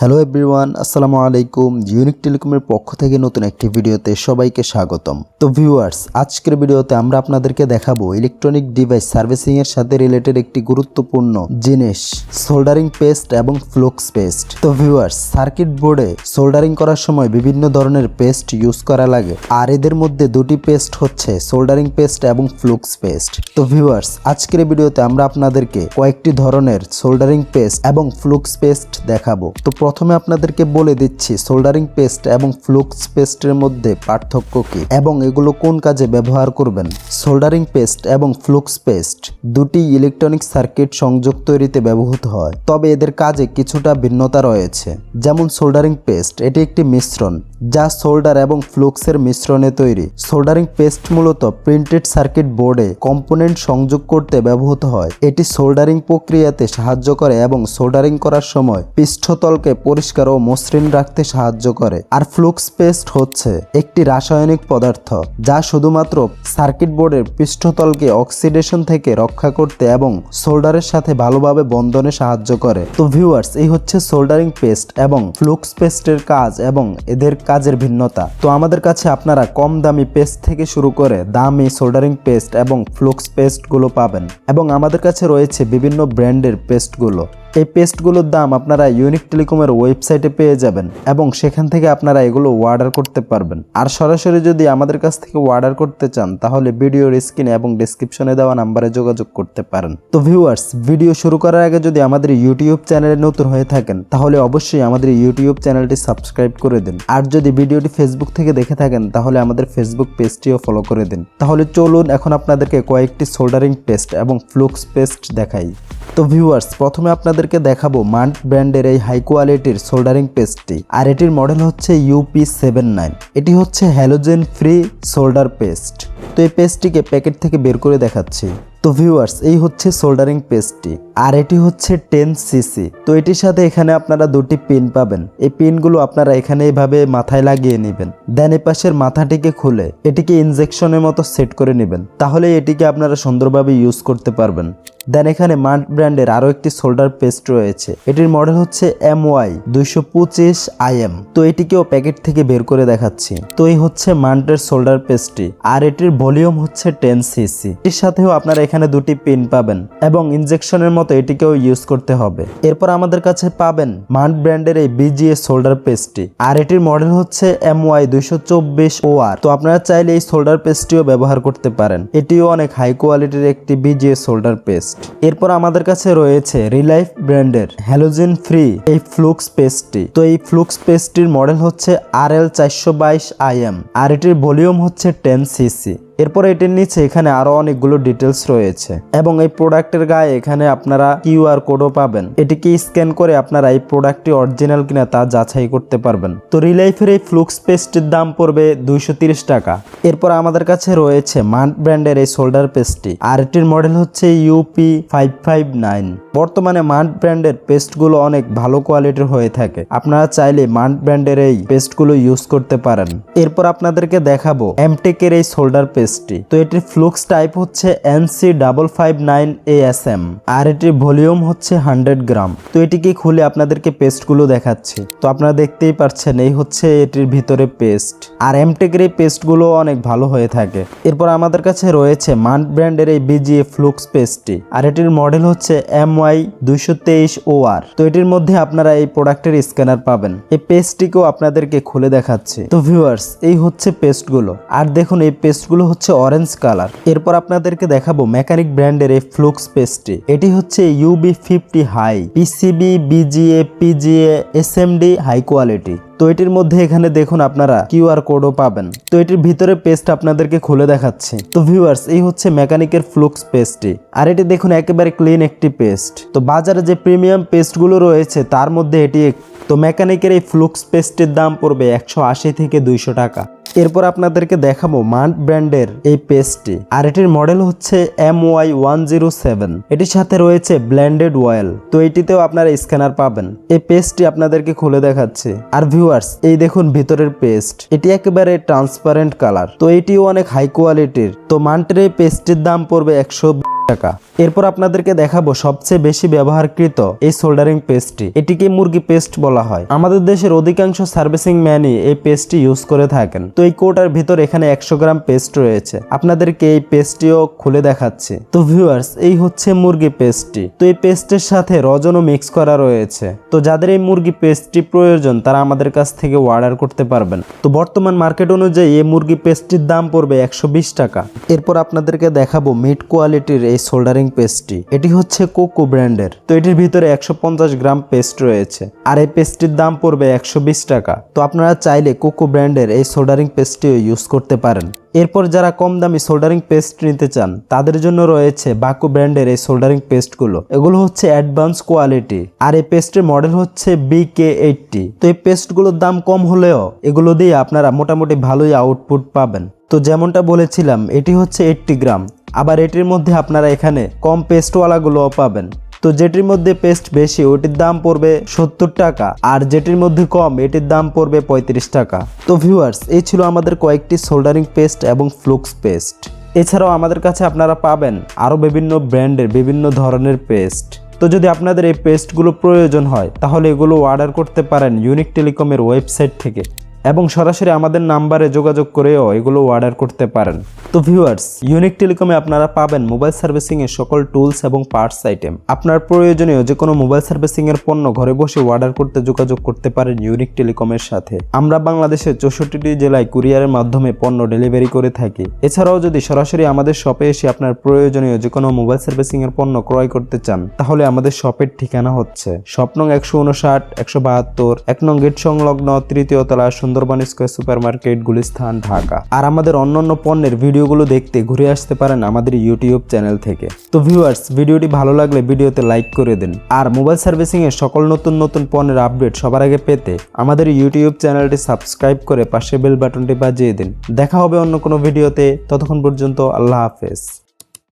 Hello everyone, আসসালামু আলাইকুম। Unique টেলিকমের পক্ষ থেকে নতুন একটি ভিডিওতে সবাইকে স্বাগতম। তো ভিউয়ার্স আজকের ভিডিওতে আমরা আপনাদেরকে দেখাবো ইলেকট্রনিক ডিভাইস সার্ভিসিং এর সাথে রিলেটেড একটি গুরুত্বপূর্ণ জিনিস সোল্ডারিং পেস্ট এবং ফ্লুক্স পেস্ট তো ভিউয়ার্স সার্কিট বোর্ডে সোল্ডারিং করার সময় বিভিন্ন ধরনের পেস্ট ইউজ করা লাগে। আর এদের মধ্যে দুটি পেস্ট হচ্ছে সোল্ডারিং পেস্ট এবং ফ্লুক্স পেস্ট তো ভিউয়ার্স আজকের ভিডিওতে আমরা আপনাদেরকে কয়েকটি ধরনের সোল্ডারিং পেস্ট এবং ফ্লুক্স পেস্ট দেখাবো। তো প্রথমে আপনাদেরকে বলে দিচ্ছি সোল্ডারিং পেস্ট এবং ফ্লুক্স পেস্টের মধ্যে পার্থক্য কি এবং এগুলো কোন কাজে ব্যবহার করবেন? সোল্ডারিং পেস্ট এবং ফ্লুক্স পেস্ট দুটি ইলেকট্রনিক সার্কিট সংযোগ তৈরিতে ব্যবহৃত হয়, তবে এদের কাজে কিছুটা ভিন্নতা রয়েছে। যেমন সোল্ডারিং পেস্ট এটি একটি মিশ্রণ যা সোল্ডার এবং ফ্লুক্সের মিশ্রণে তৈরি। সোল্ডারিং পেস্ট মূলত প্রিন্টেড সার্কিট বোর্ডে কম্পোনেন্ট সংযোগ করতে ব্যবহৃত হয়। এটি সোল্ডারিং প্রক্রিয়াতে সাহায্য করে এবং সোল্ডারিং করার সময় পৃষ্ঠতলকে পরিষ্কার ও মসৃণ রাখতে সাহায্য করে। আর ফ্লুক্স পেস্ট হচ্ছে একটি রাসায়নিক পদার্থ, যা শুধুমাত্র সার্কিট বোর্ডের পৃষ্ঠতলকে অক্সিডেশন থেকে রক্ষা করতে এবং সোল্ডারের সাথে ভালোভাবে বন্ধনে সাহায্য করে। তো ভিউয়ার্স, এই হচ্ছে সোল্ডারিং পেস্ট এবং ফ্লুক্স পেস্টের কাজ এবং এদের কাজের ভিন্নতা। তো আমাদের কাছে আপনারা কম দামি পেস্ট থেকে শুরু করে দামি সোল্ডারিং পেস্ট এবং ফ্লুক্স পেস্টগুলো পাবেন। এবং আমাদের কাছে রয়েছে বিভিন্ন ব্র্যান্ডের পেস্টগুলো। এই পেস্টগুলোর দাম আপনারা ইউনিক টেলিকমের ওয়েবসাইটে পেয়ে যাবেন এবং সেখান থেকে আপনারা এগুলো অর্ডার করতে পারবেন। আর সরাসরি যদি আমাদের কাছ থেকে অর্ডার করতে চান, তাহলে ভিডিওর স্ক্রিনে এবং ডিসক্রিপশনে দেওয়া নাম্বারে যোগাযোগ করতে পারেন। তো ভিউয়ার্স ভিডিও শুরু করার আগে যদি আমাদের ইউটিউব চ্যানেলে নতুন হয়ে থাকেন, তাহলে অবশ্যই আমাদের ইউটিউব চ্যানেলটি সাবস্ক্রাইব করে দিন। আর যদি ভিডিওটি ফেসবুক থেকে দেখে থাকেন, তাহলে আমাদের ফেসবুক পেজটিও ফলো করে দিন। তাহলে চলুন এখন আপনাদেরকে কয়েকটি সোল্ডারিং পেস্ট এবং ফ্লুক্স পেস্ট দেখাই। তো ভিউয়ার্স প্রথমে আপনাদেরকে দেখাবো মান্ট ব্র্যান্ডের এই হাই কোয়ালিটির সোল্ডারিং পেস্টটি আর এটির মডেল হচ্ছে ইউপি সেভেন নাইন এটি হচ্ছে হ্যালোজেন ফ্রি সোল্ডার পেস্ট তো এই পেস্টটিকে প্যাকেট থেকে বের করে দেখাচ্ছি। তো ভিউয়ার্স এই হচ্ছে সোল্ডারিং পেস্টটি আর এটি হচ্ছে টেন সিসি তো এটির সাথে এখানে আপনারা দুটি পিন পাবেন। এই পিনগুলো আপনারা এখানে এইভাবে মাথায় লাগিয়ে নেবেন। দেন এ পাশের মাথাটিকে খুলে এটিকে ইনজেকশনের মতো সেট করে নেবেন। তাহলে এটিকে আপনারা সুন্দরভাবে ইউজ করতে পারবেন। দেন এখানে মান্ট ব্র্যান্ডের আরও একটি শোল্ডার পেস্ট রয়েছে। এটির মডেল হচ্ছে এম ওয়াই দুইশো পঁচিশ আইএম তো এটিকেও প্যাকেট থেকে বের করে দেখাচ্ছি। তো এই হচ্ছে মান্টের সোল্ডার পেস্টটি। আর এটির ভলিউম হচ্ছে টেন সিসি। এর সাথেও আপনারা এখানে দুটি পিন পাবেন এবং ইনজেকশনের মতো এটিকেও ইউজ করতে হবে। এরপর আমাদের কাছে পাবেন মান্ট ব্র্যান্ডের এই বিজিএ সোল্ডার পেস্টটি। আর এটির মডেল হচ্ছে এম ওয়াই দুইশো চব্বিশ ও আর তো আপনারা চাইলে এই সোল্ডার পেস্টটিও ব্যবহার করতে পারেন। এটিও অনেক হাই কোয়ালিটির একটি বিজিএ সোল্ডার পেস্ট। এরপর আমাদের কাছে রয়েছে রিলাইফ ব্র্যান্ডের হ্যালোজেন ফ্রি এই ফ্লুক্স পেস্টটি। তো এই ফ্লুক্স পেস্টটির মডেল হচ্ছে আর এল চারশো বাইশ আইএম আর এটির ভলিউম হচ্ছে টেন সিসি। এরপর এটির নিচে এখানে আরও অনেকগুলো ডিটেলস রয়েছে। এবং এই প্রোডাক্টের গায়ে এখানে আপনারা কিউআর কোডও পাবেন। এটিকে স্ক্যান করে আপনারা এই প্রোডাক্টটি অরিজিনাল কিনা তা যাচাই করতে পারবেন। তো রিলাইফের এই ফ্লুক্স পেস্টের দাম পড়বে দুইশো টাকা। এরপর আমাদের কাছে রয়েছে মান্ট ব্র্যান্ডের এই শোল্ডার পেস্টটি আর এটির মডেল হচ্ছে ইউপি ফাইভ ফাইভ নাইন বর্তমানে মান্ট ব্র্যান্ডের পেস্টগুলো অনেক ভালো কোয়ালিটির হয়ে থাকে। আপনারা চাইলে মান্ট ব্র্যান্ডের এই পেস্টগুলো ইউজ করতে পারেন। এরপর আপনাদেরকে দেখাবো এমটেকের এই শোল্ডার পেস্ট পেস্টটি। তো এটির ফ্লুক্স টাইপ হচ্ছে NC double five nine ASM আর এটির ভলিউম হচ্ছে হান্ড্রেড গ্রাম। তো এটিকে খুলে আপনাদেরকে পেস্টগুলো দেখাচ্ছি। তো আপনারা দেখতেই পাচ্ছেন এই হচ্ছে এটির ভিতরে পেস্ট। আর এমটেকের এই পেস্টগুলো অনেক ভালো হয়ে থাকে। এরপর আমাদের কাছে রয়েছে মান্ট ব্র্যান্ডের এই বিজিএ ফ্লুক্স পেস্টটি। আর এটির মডেল হচ্ছে এম ওয়াই দুইশো তেইশ ও আর তো এটির মধ্যে আপনারা এই প্রোডাক্টের স্ক্যানার পাবেন। এই পেস্টটিকেও আপনাদেরকে খুলে দেখাচ্ছে। তো ভিউয়ার্স, এই হচ্ছে পেস্টগুলো। আর দেখুন, এই পেস্টগুলো হচ্ছে অরেঞ্জ কালার। এরপর আপনাদেরকে দেখাবো মেকানিক ব্র্যান্ডের এই ফ্লুক্স পেস্টটি। এটি হচ্ছে UB fifty high, PCB, BGA, PGA S M D high quality. তো এটির মধ্যে এখানে দেখুন আপনারা কিউআর কোডও পাবেন। তো এটির ভিতরে পেস্ট আপনাদেরকে খুলে দেখাচ্ছি। তো ভিউয়ার্স এই হচ্ছে মেকানিকের ফ্লুক্স পেস্টটি আর এটি দেখুন একেবারে ক্লিন একটি পেস্ট তো বাজারে যে প্রিমিয়াম পেস্টগুলো রয়েছে, তার মধ্যে এটি তো মেকানিকের এই ফ্লুক্স পেস্টের দাম পড়বে একশো আশি থেকে দুইশো টাকা। এরপর আপনাদেরকে দেখাবো মান্ট ব্র্যান্ডের এই পেস্টটি। আর এটির মডেল হচ্ছে M Y one zero seven. এটির সাথে রয়েছে ব্ল্যান্ডেড অয়েল তো এটিতেও আপনারা স্ক্যানার পাবেন। এই পেস্টটি আপনাদেরকে খুলে দেখাচ্ছে। আর ভিউয়ার্স, এই দেখুন ভিতরের পেস্ট। এটি একেবারে ট্রান্সপারেন্ট কালার। তো এটিও অনেক হাই কোয়ালিটির। তো মান্টের এই পেস্টের দাম পড়বে একশো টাকা। এরপর আপনাদেরকে দেখাবো সবচেয়ে বেশি ব্যবহারকৃত এই সোল্ডারিং পেস্টটি এটিকে মুরগি পেস্ট বলা হয়। আমাদের দেশের অধিকাংশ সার্ভিসিং ম্যানই এই পেস্টটি ইউজ করে থাকেন। তো এই কোটার ভিতর এখানে একশো গ্রাম পেস্ট রয়েছে। আপনাদেরকে এই পেস্টটিও খুলে দেখাচ্ছি। তো ভিউয়ার্স এই হচ্ছে মুরগি পেস্টটি তো এই পেস্টের সাথে রজনও মিক্স করা রয়েছে। তো যাদের এই মুরগি পেস্টটি প্রয়োজন, তারা আমাদের কাছ থেকে অর্ডার করতে পারবেন। তো বর্তমান মার্কেট অনুযায়ী এই মুরগি পেস্টটির দাম পড়বে একশো বিশ টাকা। এরপর আপনাদেরকে দেখাবো মিড কোয়ালিটির এই সোল্ডারিং পেস্টটি এটি হচ্ছে কোকো ব্র্যান্ডের। তো এটির ভিতরে একশো পঞ্চাশ গ্রাম পেস্ট রয়েছে। আর এই পেস্টটির দাম পড়বে একশো বিশ টাকা। তো আপনারা চাইলে কোকো ব্র্যান্ডের এই সোল্ডারিং পেস্টটিও ইউজ করতে পারেন। এরপর যারা কম দামি সোল্ডারিং পেস্ট নিতে চান, তাদের জন্য রয়েছে বাকু ব্র্যান্ডের এই সোল্ডারিং পেস্টগুলো এগুলো হচ্ছে অ্যাডভান্স কোয়ালিটি আর এই পেস্টের মডেল হচ্ছে বিকে এইটটি তো এই পেস্টগুলোর দাম কম হলেও এগুলো দিয়ে আপনারা মোটামুটি ভালোই আউটপুট পাবেন। তো যেমনটা বলেছিলাম, এটি হচ্ছে এইটটি গ্রাম। আবার এটির মধ্যে আপনারা এখানে কম পেস্টওয়ালাগুলোও পাবেন। তো যেটির মধ্যে পেস্ট বেশি, ওটির দাম পড়বে সত্তর টাকা, আর যেটির মধ্যে কম, এটির দাম পড়বে পঁয়ত্রিশ টাকা। তো ভিউয়ার্স এই ছিল আমাদের কয়েকটি সোল্ডারিং পেস্ট এবং ফ্লুক্স পেস্ট এছাড়াও আমাদের কাছে আপনারা পাবেন আরও বিভিন্ন ব্র্যান্ডের বিভিন্ন ধরনের পেস্ট তো যদি আপনাদের এই পেস্টগুলো প্রয়োজন হয়, তাহলে এগুলো অর্ডার করতে পারেন ইউনিক টেলিকমের ওয়েবসাইট থেকে। এবং সরাসরি আমাদের নাম্বারে যোগাযোগ করেও এগুলো অর্ডার করতে পারেন। তো ভিউয়ার্স ইউনিক টেলিকমে আপনারা পাবেন মোবাইল সার্ভিসিং এর সকল টুলস এবং পার্টস আইটেম আপনার প্রয়োজনীয় যে কোনো মোবাইল সার্ভিসিং এর পণ্য ঘরে বসে অর্ডার করতে যোগাযোগ করতে পারেন ইউনিক টেলিকমের সাথে। আমরা বাংলাদেশের চৌষট্টিটি জেলায় কুরিয়ারের মাধ্যমে পণ্য ডেলিভারি করে থাকি। এছাড়াও যদি সরাসরি আমাদের শপে এসে আপনার প্রয়োজনীয় যে কোনো মোবাইল সার্ভিসিং এর পণ্য ক্রয় করতে চান, তাহলে আমাদের শপের ঠিকানা হচ্ছে। স্বপ্নং একশো উনষাট, একশো বাহাত্তর, এক নং গেট সংলগ্ন তৃতীয় তলা Sundarban square super market Gulistan Dhaka. আর আমাদের অন্যান্য পণ্যের ভিডিওগুলো দেখতে ঘুরে আসতে পারেন আমাদের ইউটিউব চ্যানেল থেকে। তো ভিউয়ার্স, ভিডিওটি ভালো লাগলে ভিডিওতে লাইক করে দিন। আর মোবাইল সার্ভিসিং এর সকল নতুন নতুন পণ্যের আপডেট সবার আগে পেতে আমাদের ইউটিউব চ্যানেলটি সাবস্ক্রাইব করে পাশে বেল বাটনটি বাজিয়ে দিন। দেখা হবে অন্য কোনো ভিডিওতে। ততক্ষণ পর্যন্ত আল্লাহ হাফেজ।